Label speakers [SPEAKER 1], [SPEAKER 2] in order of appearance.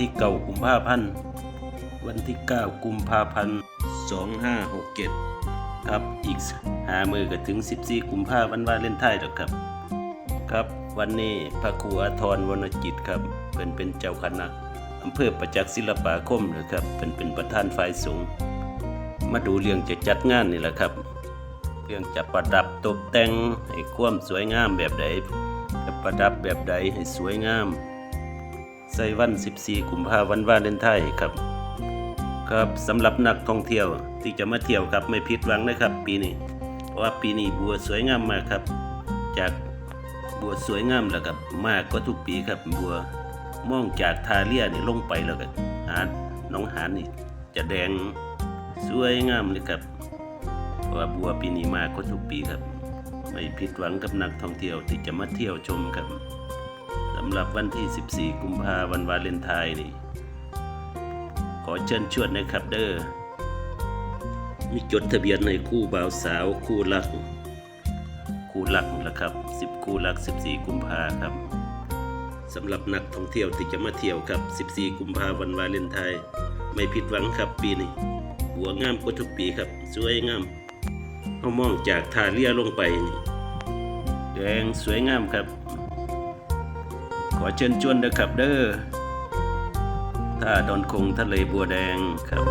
[SPEAKER 1] ที่เก้ากุมภาพันธ์ วันที่เก้ากุมภาพันธ์สองห้าหกเจ็ดครับ อีกหามือก็ถึงสิบสี่กุมภาพันธ์วันวาเลนไทน์แล้วครับ ครับ วันนี้พระครูอาทรวรรณจิตครับ เป็นเป็นเจ้าคณะอำเภอประจักษ์ศิลปาคมนะครับ เป็นเป็นประธานฝ่ายสงฆ์มาดูเรื่องจะจัดงานนี่แหละครับ เรื่องจะประดับตกแต่งให้ความสวยงามแบบใดจะประดับแบบใดให้สวยงาม ใส่วัน 14 กุมภาพันธ์วาเลนไทน์ครับ ครับสำหรับนักท่องเที่ยวที่จะมาเที่ยวครับไม่ผิดหวังนะครับ ปีนี้เพราะว่าปีนี้บัวสวยงามมากครับ จากบัวสวยงามแล้วครับมากกว่าทุกปีครับบัวมองจากทาเลียนี่ลงไปแล้วก็หาดน้องหานนี่จะแดงสวยงามเลยครับเพราะว่าบัวปีนี้มากกว่าทุกปีครับ ไม่ผิดหวังกับนักท่องเที่ยวที่จะมาเที่ยวชมครับำหรับวันที่ 14 กุมภาวันวาเลนไทน์นี่ ขอเชิญชวนนะครับเด้อมีจดทะเบียนในคู่บ่าวสาวคู่รัก คู่รักละครับ 10 คู่รัก 14 กุมภาครับสำหรับนักท่องเที่ยวที่จะมาเที่ยวครับ 14 กุมภาวันวาเลนไทน์ไม่ผิดหวังครับปีนี้บัวงามกว่าทุกปีครับ สวยงามเขามองจากท่าเรือลงไปนี่แดงสวยงามครับ ขอเชิญชวนนะครับเด้อถ้าดอนคงทะเลบัวแดงครับ